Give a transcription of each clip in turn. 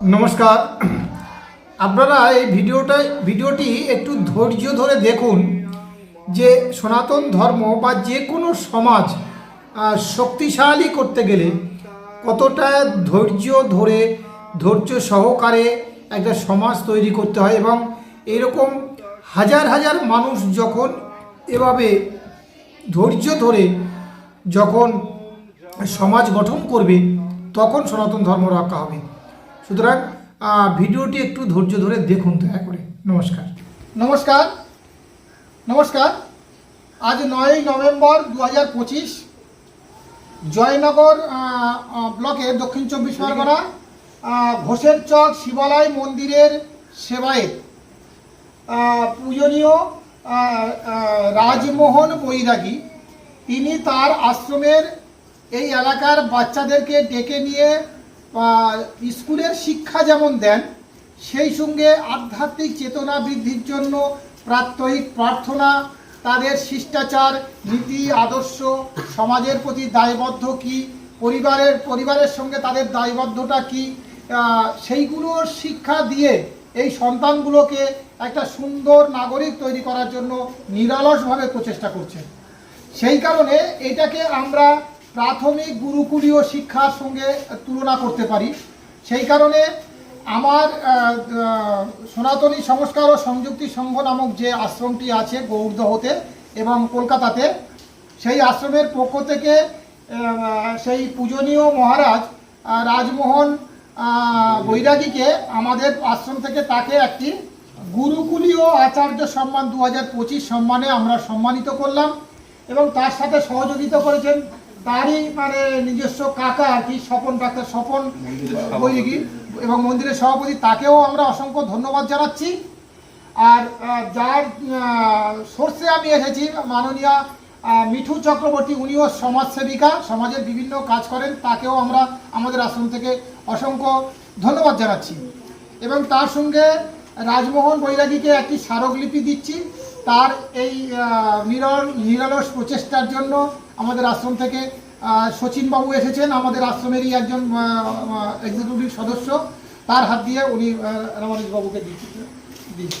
নমস্কার। আপনারা এই ভিডিওটা, ভিডিওটি একটু ধৈর্য ধরে দেখুন যে সনাতন ধর্ম বা যে কোনো সমাজ শক্তিশালী করতে গেলে কতটা ধৈর্য ধরে, ধৈর্য সহকারে একটা সমাজ তৈরি করতে হয় এবং এরকম হাজার হাজার মানুষ যখন এভাবে ধৈর্য ধরে যখন সমাজ গঠন করবে, তখন সনাতন ধর্ম রক্ষা হবে। সুতরাং ভিডিওটি একটু ধৈর্য ধরে দেখুন দয়া করে। নমস্কার। নমস্কার। নমস্কার। আজ নয়ই নভেম্বর দু হাজার পঁচিশ জয়নগর আহ, দক্ষিণ চব্বিশ পরগনা ঘোষের চক শিবালয় মন্দিরের সেবায়েত আহ, পূজনীয় রাজমোহন বৈরাগী তিনি তার আশ্রমের এই এলাকার বাচ্চাদেরকে ডেকে নিয়ে স্কুলের শিক্ষা যেমন দেন, সেই সঙ্গে আধ্যাত্মিক চেতনা বৃদ্ধির জন্য প্রাত্যহিক প্রার্থনা, তাদের শিষ্টাচার, নীতি, আদর্শ, সমাজের প্রতি দায়বদ্ধ কি, পরিবারের পরিবারের সঙ্গে তাদের দায়বদ্ধতা কি সেইগুলোর শিক্ষা দিয়ে এই সন্তানগুলোকে একটা সুন্দর নাগরিক তৈরি করার জন্য নিরলসভাবে প্রচেষ্টা করছেন। সেই কারণে এটাকে আমরা প্রাথমিক গুরুকুলীয় শিক্ষার সঙ্গে তুলনা করতে পারি। সেই কারণে আমার সনাতনী সংস্কার ও সংযুক্তি সংঘ নামক যে আশ্রমটি আছে গৌরদহতে এবং কলকাতাতে, সেই আশ্রমের পক্ষ থেকে সেই পূজনীয় মহারাজ রাজমোহন বৈরাগীকে আমাদের আশ্রম থেকে তাকে একটি গুরুকুলীয় আচার্য সম্মান দু হাজার পঁচিশ সম্মানে আমরা সম্মানিত করলাম এবং তার সাথে সহযোগিতা করেছেন তারই মানে নিজস্ব কাকা আর কি স্বপন ডাক্তার স্বপন বৈরাগী এবং মন্দিরের সভাপতি তাকেও আমরা অসংখ্য ধন্যবাদ জানাচ্ছি। আর যার সোর্সে আমি এসেছি মাননীয়া মিঠু চক্রবর্তী উনিও সমাজসেবিকা সমাজের বিভিন্ন কাজ করেন তাকেও আমরা আমাদের আশ্রম থেকে অসংখ্য ধন্যবাদ জানাচ্ছি। এবং তার সঙ্গে রাজমোহন বৈরাগীকে একটি স্মারকলিপি দিচ্ছি তার এই নিরল নিরলস প্রচেষ্টার জন্য আমাদের আশ্রম থেকে সচিনবাবু শচীনবাবু এসেছেন আমাদের আশ্রমেরই একজন এক্সিকিউটিভ সদস্য। তার হাত দিয়ে উনি রামানুজবাবুকে দিচ্ছি দিচ্ছি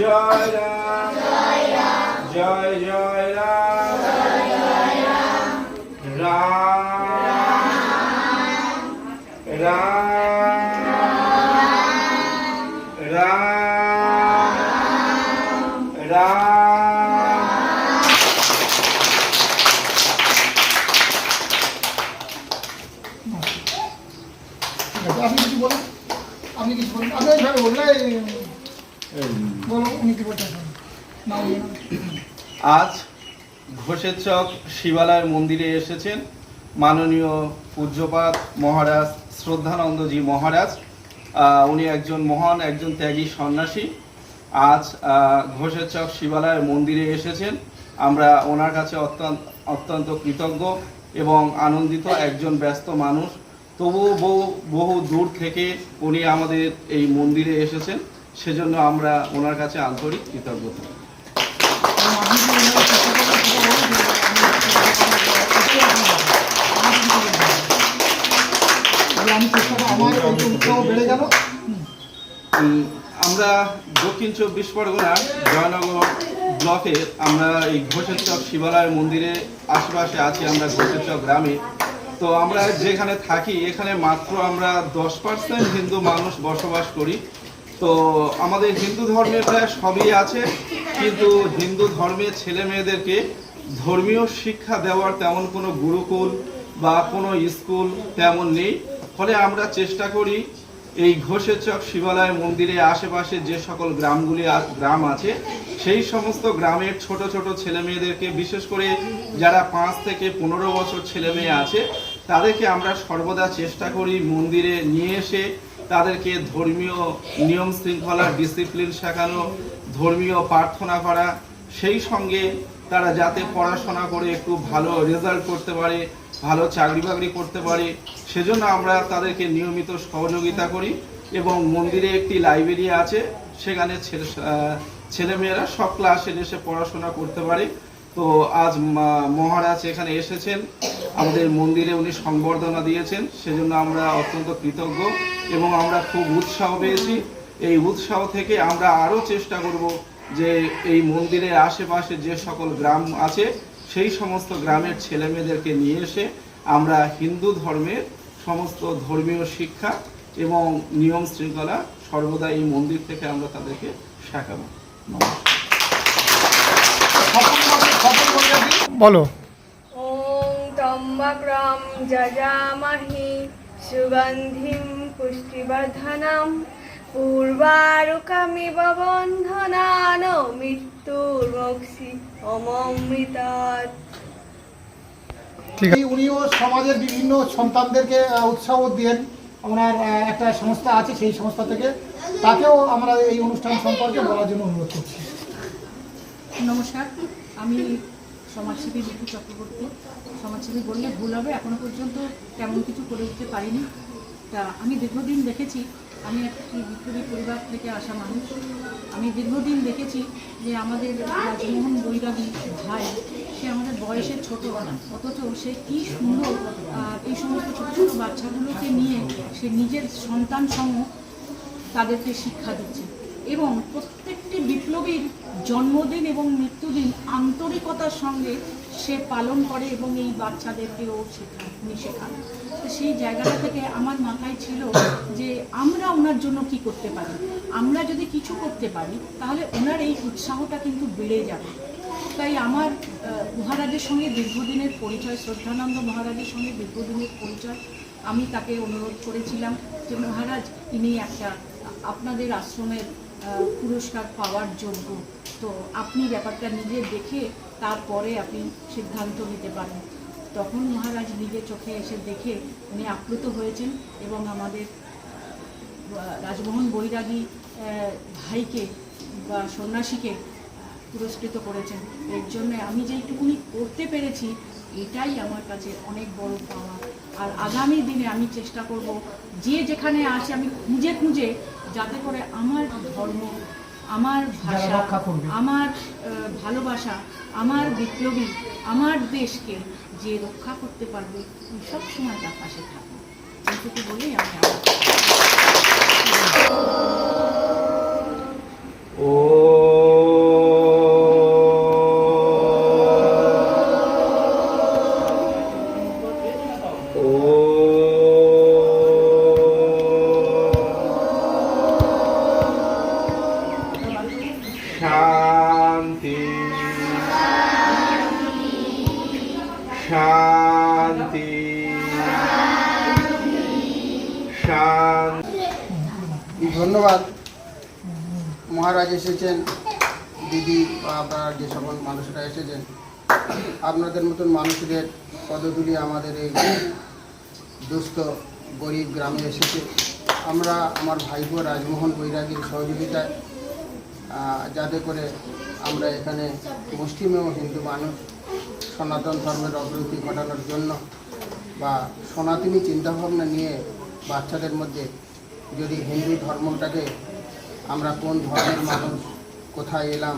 জয় জয় জয় রাম রাম রাম রাম রাম আপনি কিছু বলুন আপনি কিছু বলুন আপনি এইভাবে বলুন আজ ঘোষের চক শিবালয়ের মন্দিরে এসেছেন মাননীয় পূজ্যপাত মহারাজ শ্রদ্ধানন্দজি মহারাজ। উনি একজন মহান, একজন ত্যাগী সন্ন্যাসী। আজ ঘোষের চক শিবালয়ের মন্দিরে এসেছেন। আমরা ওনার কাছে অত্যন্ত অত্যন্ত কৃতজ্ঞ এবং আনন্দিত একজন ব্যস্ত মানুষ। তবুও বহু বহু দূর থেকে উনি আমাদের এই মন্দিরে এসেছেন। সেজন্য আমরা ওনার কাছে আন্তরিক কৃতজ্ঞতা। আমরা দক্ষিণ চব্বিশ পরগনার জয়নগর ব্লকে আমরা এই ঘোষের চক শিবালয় মন্দিরে আশেপাশে আছি, আমরা ঘোষের চক গ্রামে। তো আমরা যেখানে থাকি, এখানে মাত্র আমরা দশ পার্সেন্ট হিন্দু মানুষ বসবাস করি। তো আমাদের হিন্দু ধর্মের প্রায় সবই আছে, কিন্তু হিন্দু ধর্মের ছেলে মেয়েদেরকে ধর্মীয় শিক্ষা দেওয়ার তেমন কোনো গুরুকুল বা কোনো স্কুল তেমন নেই। ফলে আমরা চেষ্টা করি এই ঘোষের চক শিবালয় মন্দিরের আশেপাশে যে সকল গ্রামগুলি গ্রাম আছে, সেই সমস্ত গ্রামের ছোট ছোট ছেলে মেয়েদেরকে, বিশেষ করে যারা পাঁচ থেকে পনেরো বছর ছেলে মেয়ে আছে, তাদেরকে আমরা সর্বদা চেষ্টা করি মন্দিরে নিয়ে এসে তাদেরকে ধর্মীয় নিয়ম শৃঙ্খলা ডিসিপ্লিন শেখানো, ধর্মীয় প্রার্থনা করা, সেই সঙ্গে তারা যাতে পড়াশোনা করে একটু ভালো রেজাল্ট করতে পারে, ভালো চাকরি বাকরি করতে পারে, সেজন্য আমরা তাদেরকে নিয়মিত সহযোগিতা করি এবং মন্দিরে একটি লাইব্রেরি আছে, সেখানে ছেলে ছেলেমেয়েরা সব ক্লাসে এসে পড়াশোনা করতে পারে। তো আজ মহারাজ এখানে এসেছেন। আমাদের মন্দিরে উনি সংবর্ধনা দিয়েছেন। সেজন্য আমরা অত্যন্ত কৃতজ্ঞ এবং আমরা খুব উৎসাহ পেয়েছি। এই উৎসাহ থেকে আমরা আরও চেষ্টা করব যে এই মন্দিরের আশেপাশে যে সকল গ্রাম আছে, সেই সমস্ত গ্রামের ছেলে মেয়েদেরকে নিয়ে এসে আমরা হিন্দু ধর্মের সমস্ত ধর্মীয় শিক্ষা এবং নিয়ম শৃঙ্খলা সর্বদা এই মন্দির থেকে আমরা তাদেরকে শেখাবো। বলো। তম্বাগ্রম যজামহি সুগন্ধিম পুষ্টিবর্ধনম পূর্বারুকামিব বন্ধনান মৃত্যুর্মক্ষি অমৃতাৎ উনিও সমাজের বিভিন্ন সন্তানদেরকে উৎসাহ দেন। ওনার একটা সংস্থা আছে সেই সংস্থা থেকে। তাকেও আমরা এই অনুষ্ঠান সম্পর্কে বলার জন্য অনুরোধ করছি। নমস্কার। আমি সমাজসেবী বিপু চক্রবর্তী। সমাজসেবী বললে ভুল হবে, এখনও পর্যন্ত তেমন কিছু করে উঠতে পারিনি। তা আমি দীর্ঘদিন দেখেছি, আমি একটি বিপ্লবী পরিবার থেকে আসা মানুষ। আমি দীর্ঘদিন দেখেছি যে আমাদের রাজমোহন বৈরাগী ভাই, সে আমাদের বয়সের ছোট, অথচ সে কি সুন্দর এই সমস্ত ছোটো ছোটো বাচ্চাগুলোকে নিয়ে সে নিজের সন্তান সম তাদেরকে শিক্ষা দিচ্ছে। এবং প্রত্যেকটি বিপ্লবীর জন্মদিন এবং মৃত্যুদিন আন্তরিকতার সঙ্গে সে পালন করে এবং এই বাচ্চাদেরকেও শেখায় শেখান। সেই জায়গাটা থেকে আমার মাথায় ছিল যে আমরা ওনার জন্য কি করতে পারি? আমরা যদি কিছু করতে পারি, তাহলে ওনার এই উৎসাহটা কিন্তু বেড়ে যাবে। তাই আমার মহারাজের সঙ্গে দীর্ঘদিনের পরিচয়, শ্রদ্ধানন্দ মহারাজের সঙ্গে দীর্ঘদিনের পরিচয়, আমি তাকে অনুরোধ করেছিলাম যে, মহারাজ, ইনি একটা আপনাদের আশ্রমের পুরস্কার পাওয়ার যোগ্য। তো আপনি ব্যাপারটা নিজে দেখে তারপরে আপনি সিদ্ধান্ত নিতে পারেন। তখন মহারাজ নিজে চোখে এসে দেখে উনি আপ্লুত হয়েছেন এবং আমাদের রাজমোহন বৈরাগী ভাইকে বা সন্ন্যাসীকে পুরস্কৃত করেছেন। এর জন্য আমি যেইটুকুনি করতে পেরেছি, এটাই আমার কাছে অনেক বড় পাওয়া আর আগামী দিনে আমি চেষ্টা করব যে যেখানে আছে আমি খুঁজে খুঁজে যাতে করে আমার ধর্ম আমার ভাষা আমার ভালোবাসা আমার বিপ্লবী আমার দেশকে যে রক্ষা করতে পারবে আমি সবসময় তার পাশে থাকব। এইটুকু বলেই আমি আমার ও শান্তি। শান্তি। শান্তি। ধন্যবাদ। মহারাজ এসেছেন। দিদি বা আপনারা যে সকল মানুষরা এসেছেন, আপনাদের মতন মানুষদের পদতুলি আমাদের এই দুস্থ, গরিব গ্রামে এসেছে। আমরা আমার ভাইপো রাজমোহন বৈরাগীর সহযোগিতায় যাতে করে আমরা এখানে মুসলিম এবং হিন্দু মানুষ, সনাতন ধর্মের অগ্রগতি ঘটানোর জন্য বা সনাতনী চিন্তাভাবনা নিয়ে বাচ্চাদের মধ্যে যদি হিন্দু ধর্মটাকে আমরা কোন ধর্মের মানুষ, কোথায় এলাম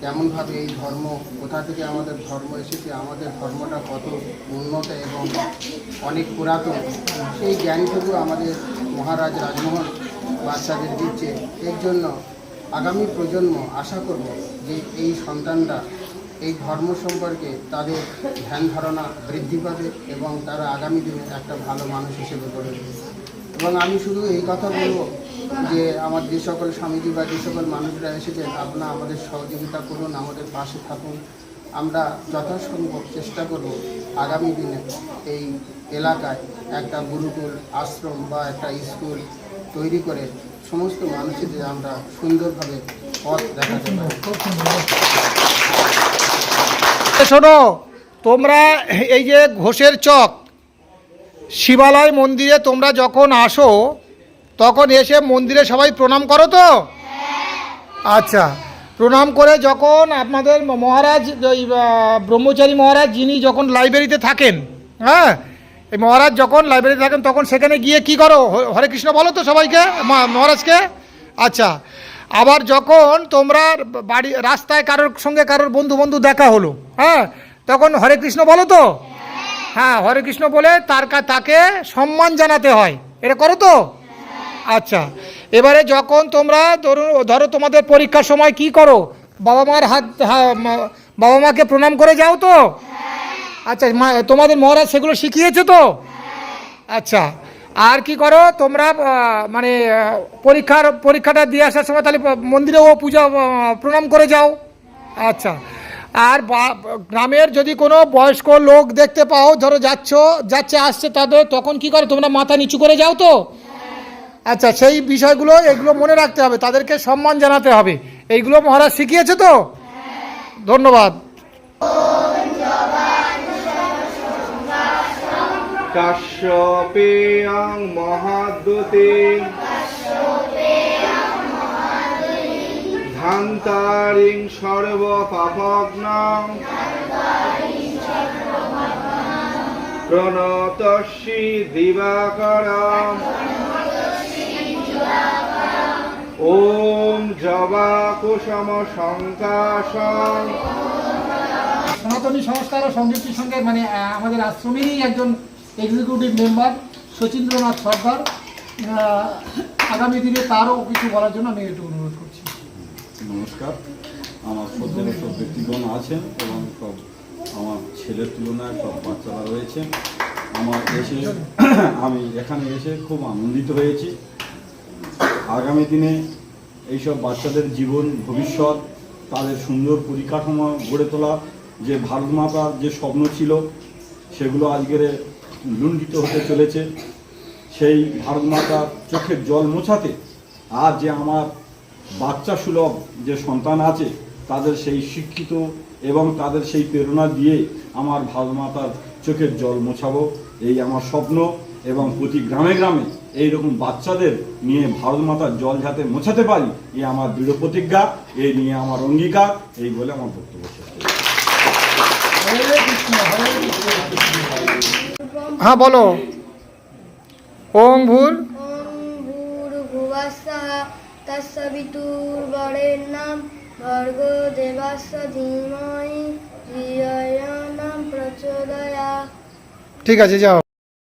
কেমনভাবে এই ধর্ম, কোথা থেকে আমাদের ধর্ম এসেছে, আমাদের ধর্মটা কত উন্নত এবং অনেক পুরাতন, সেই জ্ঞানটুকু আমাদের মহারাজ রাজমোহন বাচ্চাদের দিচ্ছে। এর জন্য আগামী প্রজন্ম আশা করব যে এই সন্তানরা এই ধর্ম সম্পর্কে তাদের ধ্যান ধারণা বৃদ্ধি পাবে এবং তারা আগামী দিনে একটা ভালো মানুষ হিসেবে গড়ে এবং আমি শুধু এই কথা বলব যে আমার যে সকল স্বামীজি বা যে সকল মানুষরা এসেছেন আপনারা আমাদের সহযোগিতা করুন, আমাদের পাশে থাকুন। আমরা যথাসম্ভব চেষ্টা করব আগামী দিনে এই এলাকায় একটা গুরুকুল, আশ্রম বা একটা স্কুল তৈরি করে সমস্ত মানুষদের আমরা সুন্দরভাবে পথ দেখাতে পারি। শোনো, তোমরা এই যে ঘোষের চক, শিবালয় মন্দিরে তোমরা যখন আসো তখন এসে মন্দিরে সবাই প্রণাম করো তো? আচ্ছা প্রণাম করে যখন আপনাদের মহারাজ ওই ব্রহ্মচারী মহারাজ যিনি যখন লাইব্রেরিতে থাকেন হ্যাঁ এই মহারাজ যখন লাইব্রেরিতে থাকেন, তখন সেখানে গিয়ে কি করো? হরে কৃষ্ণ বলো তো সবাইকে মহারাজকে। আচ্ছা আবার যখন তোমরা বাড়ি, রাস্তায় কারোর সঙ্গে কারোর বন্ধু বন্ধু দেখা হলো হ্যাঁ তখন হরে কৃষ্ণ বলো তো? হ্যাঁ হরে কৃষ্ণ বলে তার তাকে সম্মান জানাতে হয়। এটা করো তো? আচ্ছা এবারে যখন তোমরা ধরুন ধরো তোমাদের পরীক্ষার সময় কি করো? বাবা মার হাত বাবা মাকে প্রণাম করে যাও তো? আচ্ছা তোমাদের মহারাজ সেগুলো শিখিয়েছে তো? আচ্ছা আর কি করো? তোমরা মানে পরীক্ষার, পরীক্ষাটা দিয়ে আসার সময় তাহলে মন্দিরেও পূজা প্রণাম করে যাও। আচ্ছা আর গ্রামের যদি কোনো বয়স্ক লোক দেখতে পাও, ধরো যাচ্ছ, যাচ্ছে, আসছে তাদের, তখন কি করে? তোমরা মাথা নিচু করে যাও তো? আচ্ছা সেই বিষয়গুলো এগুলো মনে রাখতে হবে, তাদেরকে সম্মান জানাতে হবে। এইগুলো মহারাজ শিখিয়েছে তো? ধন্যবাদ। কাশ্যপেয়ং মহাদ্যতে। ধান্তারিং সর্ব পাপগ্নং প্রণতস্যি ওম জবা কুসম শঙ্কাশং সনাতনী সংস্কার ও সংযুক্তি সঙ্গে মানে আমাদের আশ্রমেরই একজন এক্সিকিউটিভ মেম্বার শচীন্দ্রনাথ সরকার আগামী দিনে তারও কিছু বলার জন্য আমি একটু অনুরোধ করছি। নমস্কার। আমার শ্রদ্ধেয় সব ব্যক্তিগণ আছেন এবং সব আমার ছেলের তুলনায় সব বাচ্চারা রয়েছে আমার এসে আমি এখানে এসে খুব আনন্দিত হয়েছি। আগামী দিনে এইসব বাচ্চাদের জীবন, ভবিষ্যৎ, তাদের সুন্দর পরিকাঠামো গড়ে তোলা, যে ভারত মাতার যে স্বপ্ন ছিল, সেগুলো আজকের লুণ্ঠিত হতে চলেছে। সেই ভারত মাতার চোখের জল মোছাতে আর যে আমার বাচ্চা সুলভ যে সন্তান আছে, তাদের সেই শিক্ষিত এবং তাদের সেই প্রেরণা দিয়ে আমার ভারত মাতার চোখের জল মোছাবো, এই আমার স্বপ্ন এবং প্রতি গ্রামে গ্রামে এই রকম বাচ্চাদের নিয়ে ভারত মাতার জল যাতে মোছাতে পারি এ আমার দৃঢ় প্রতিজ্ঞা এ নিয়ে আমার অঙ্গীকার এই বলে আমার বক্তব্য হ্যাঁ বলো। ওং ভুল ঠিক আছে যাও।